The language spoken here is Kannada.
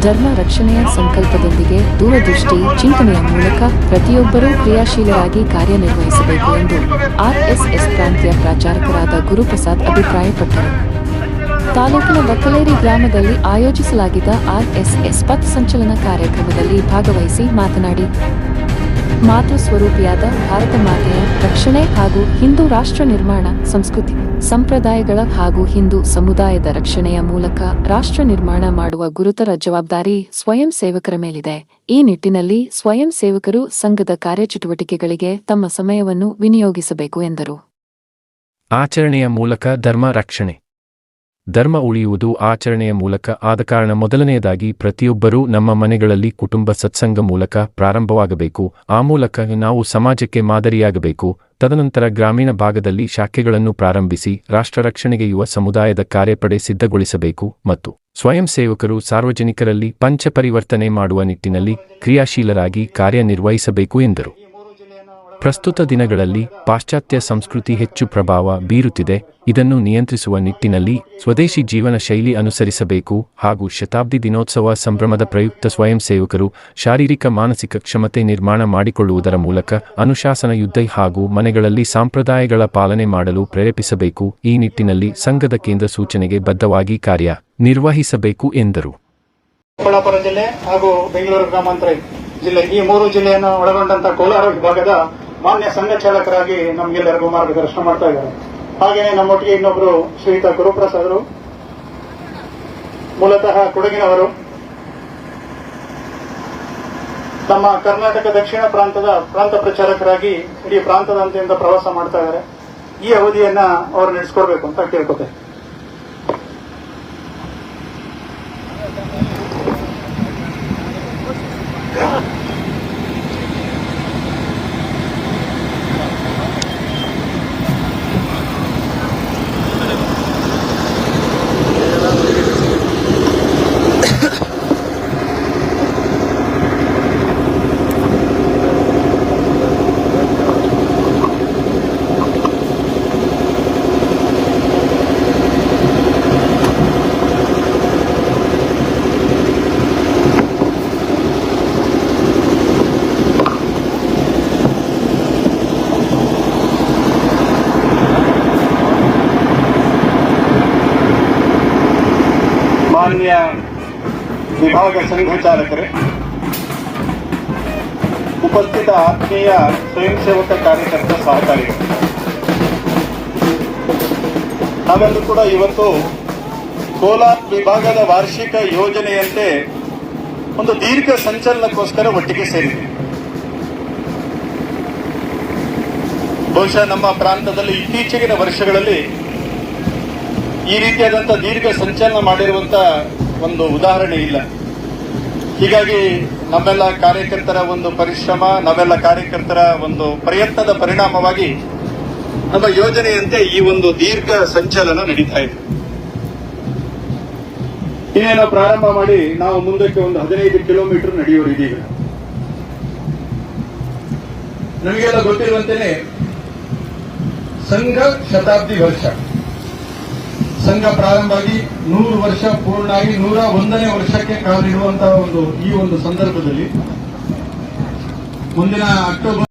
ಧರ್ಮ ರಕ್ಷಣೆಯ ಸಂಕಲ್ಪದೊಂದಿಗೆ ದೂರದೃಷ್ಟಿ ಚಿಂತನೆಯ ಮೂಲಕ ಪ್ರತಿಯೊಬ್ಬರೂ ಕ್ರಿಯಾಶೀಲರಾಗಿ ಕಾರ್ಯನಿರ್ವಹಿಸಬೇಕು ಎಂದು ಆರ್ಎಸ್ಎಸ್ ಪ್ರಾಂತ್ಯ ಪ್ರಾಚಾರಕರಾದ ಗುರುಪ್ರಸಾದ್ ಅಭಿಪ್ರಾಯಪಟ್ಟರು. ತಾಲೂಕಿನ ಬಕ್ಕಲೇರಿ ಗ್ರಾಮದಲ್ಲಿ ಆಯೋಜಿಸಲಾಗಿದ್ದ ಆರ್ಎಸ್ಎಸ್ ಪಥ ಸಂಚಲನ ಕಾರ್ಯಕ್ರಮದಲ್ಲಿ ಭಾಗವಹಿಸಿ ಮಾತನಾಡಿ ಮಾತೃ ಸ್ವರೂಪಿಯಾದ ಭಾರತ ಮಾತೆಯ ರಕ್ಷಣೆ ಹಾಗೂ ಹಿಂದೂ ರಾಷ್ಟ್ರ ನಿರ್ಮಾಣ ಸಂಸ್ಕೃತಿ, ಸಂಪ್ರದಾಯಗಳ ಹಾಗೂ ಹಿಂದೂ ಸಮುದಾಯದ ರಕ್ಷಣೆಯ ಮೂಲಕ ರಾಷ್ಟ್ರ ನಿರ್ಮಾಣ ಮಾಡುವ ಗುರುತರ ಜವಾಬ್ದಾರಿ ಸ್ವಯಂ ಸೇವಕರ ಮೇಲಿದೆ. ಈ ನಿಟ್ಟಿನಲ್ಲಿ ಸ್ವಯಂ ಸೇವಕರು ಸಂಘದ ಕಾರ್ಯಚಟುವಟಿಕೆಗಳಿಗೆ ತಮ್ಮ ಸಮಯವನ್ನು ವಿನಿಯೋಗಿಸಬೇಕು ಎಂದರು. ಆಚರಣೆಯ ಮೂಲಕ ಧರ್ಮ ರಕ್ಷಣೆ. ಧರ್ಮ ಉಳಿಯುವುದು ಆಚರಣೆಯ ಮೂಲಕ ಆದ ಕಾರಣ ಮೊದಲನೆಯದಾಗಿ ಪ್ರತಿಯೊಬ್ಬರೂ ನಮ್ಮ ಮನೆಗಳಲ್ಲಿ ಕುಟುಂಬ ಸತ್ಸಂಗ ಮೂಲಕ ಪ್ರಾರಂಭವಾಗಬೇಕು. ಆ ಮೂಲಕ ನಾವು ಸಮಾಜಕ್ಕೆ ಮಾದರಿಯಾಗಬೇಕು. ತದನಂತರ ಗ್ರಾಮೀಣ ಭಾಗದಲ್ಲಿ ಶಾಖೆಗಳನ್ನು ಪ್ರಾರಂಭಿಸಿ ರಾಷ್ಟ್ರ ರಕ್ಷಣೆಗೆ ಯುವ ಸಮುದಾಯದ ಕಾರ್ಯಪಡೆ ಸಿದ್ಧಗೊಳಿಸಬೇಕು ಮತ್ತು ಸ್ವಯಂ ಸೇವಕರು ಸಾರ್ವಜನಿಕರಲ್ಲಿ ಪಂಚಪರಿವರ್ತನೆ ಮಾಡುವ ನಿಟ್ಟಿನಲ್ಲಿ ಕ್ರಿಯಾಶೀಲರಾಗಿ ಕಾರ್ಯನಿರ್ವಹಿಸಬೇಕು ಎಂದರು. ಪ್ರಸ್ತುತ ದಿನಗಳಲ್ಲಿ ಪಾಶ್ಚಾತ್ಯ ಸಂಸ್ಕೃತಿ ಹೆಚ್ಚು ಪ್ರಭಾವ ಬೀರುತ್ತಿದೆ. ಇದನ್ನು ನಿಯಂತ್ರಿಸುವ ನಿಟ್ಟಿನಲ್ಲಿ ಸ್ವದೇಶಿ ಜೀವನ ಶೈಲಿ ಅನುಸರಿಸಬೇಕು ಹಾಗೂ ಶತಾಬ್ದಿ ದಿನೋತ್ಸವ ಸಂಭ್ರಮದ ಪ್ರಯುಕ್ತ ಸ್ವಯಂ ಸೇವಕರು ಶಾರೀರಿಕ ಮಾನಸಿಕ ಕ್ಷಮತೆ ನಿರ್ಮಾಣ ಮಾಡಿಕೊಳ್ಳುವುದರ ಮೂಲಕ ಅನುಶಾಸನ ಯುದ್ಧ ಹಾಗೂ ಮನೆಗಳಲ್ಲಿ ಸಂಪ್ರದಾಯಗಳ ಪಾಲನೆ ಮಾಡಲು ಪ್ರೇರೇಪಿಸಬೇಕು. ಈ ನಿಟ್ಟಿನಲ್ಲಿ ಸಂಘದ ಕೇಂದ್ರ ಸೂಚನೆಗೆ ಬದ್ಧವಾಗಿ ಕಾರ್ಯ ನಿರ್ವಹಿಸಬೇಕು ಎಂದರು. ಜಿಲ್ಲೆ ಹಾಗೂ ಬೆಂಗಳೂರು ಗ್ರಾಮಾಂತರ ಜಿಲ್ಲೆ ಈ ಮೂರು ಜಿಲ್ಲೆಯನ್ನು ಒಳಗೊಂಡಂತಹ ಕೋಲಾರ ವಿಭಾಗದ ಮಾನ್ಯ ಸಂಘ ಚಾಲಕರಾಗಿ ನಮಗೆಲ್ಲರಿಗೂ ಮಾರ್ಗದರ್ಶನ ಮಾಡ್ತಾ ಇದ್ದಾರೆ. ಹಾಗೆಯೇ ನಮ್ಮೊಟ್ಟಿಗೆ ಇನ್ನೊಬ್ರು ಶ್ರೀಯುತ ಗುರುಪ್ರಸಾದರು ಮೂಲತಃ ಕೊಡಗಿನವರು. ನಮ್ಮ ಕರ್ನಾಟಕ ದಕ್ಷಿಣ ಪ್ರಾಂತದ ಪ್ರಾಂತ ಪ್ರಚಾರಕರಾಗಿ ಇಡೀ ಪ್ರಾಂತದಂತೆಯಿಂದ ಪ್ರವಾಸ ಮಾಡ್ತಾ ಇದ್ದಾರೆ. ಈ ಅವಧಿಯನ್ನ ಅವರು ನಡೆಸ್ಕೊಡ್ಬೇಕು ಅಂತ ಕೇಳ್ಕೊತೇನೆ. ಮಾನ್ಯ ವಿಭಾಗ ಸಂಘ ಚಾಲಕರೇ ಉಪಸ್ಥಿತ ಆತ್ಮೀಯ ಸ್ವಯಂ ಸೇವಕ ಕಾರ್ಯಕರ್ತ ಸಹಕಾರಿಗಳು. ನಾವೆಲ್ಲರೂ ಕೂಡ ಇವತ್ತು ಕೋಲಾರ ವಿಭಾಗದ ವಾರ್ಷಿಕ ಯೋಜನೆಯಂತೆ ಒಂದು ದೀರ್ಘ ಸಂಚಲನಕ್ಕೋಸ್ಕರ ಒಟ್ಟಿಗೆ ಸೇರಿದೆ. ಬಹುಶಃ ನಮ್ಮ ಪ್ರಾಂತದಲ್ಲಿ ಇತ್ತೀಚೆಗಿನ ವರ್ಷಗಳಲ್ಲಿ ಈ ರೀತಿಯಾದಂತಹ ದೀರ್ಘ ಸಂಚಲನ ಮಾಡಿರುವಂತ ಒಂದು ಉದಾಹರಣೆ ಇಲ್ಲ. ಹೀಗಾಗಿ ನಮ್ಮೆಲ್ಲ ಕಾರ್ಯಕರ್ತರ ಒಂದು ಪರಿಶ್ರಮ, ನಾವೆಲ್ಲ ಕಾರ್ಯಕರ್ತರ ಒಂದು ಪ್ರಯತ್ನದ ಪರಿಣಾಮವಾಗಿ ನಮ್ಮ ಯೋಜನೆಯಂತೆ ಈ ಒಂದು ದೀರ್ಘ ಸಂಚಲನ ನಡೀತಾ ಇದೆ. ಇನ್ನೇನೋ ಪ್ರಾರಂಭ ಮಾಡಿ ನಾವು ಮುಂದಕ್ಕೆ ಒಂದು ಹದಿನೈದು ಕಿಲೋಮೀಟರ್ ನಡೆಯೋರು ಇದೀಗ ನಮಗೆಲ್ಲ ಗೊತ್ತಿರುವಂತೆಯೇ ಸಂಘ ಶತಾಬ್ದಿ ವರ್ಷ. ಸಂಘ ಪ್ರಾರಂಭ ಆಗಿ ನೂರು ವರ್ಷ ಪೂರ್ಣ ಆಗಿ ನೂರ ಒಂದನೇ ವರ್ಷಕ್ಕೆ ಕಾಲಿಡುವಂತಹ ಒಂದು ಈ ಒಂದು ಸಂದರ್ಭದಲ್ಲಿ ಮುಂದಿನ ಅಕ್ಟೋಬರ್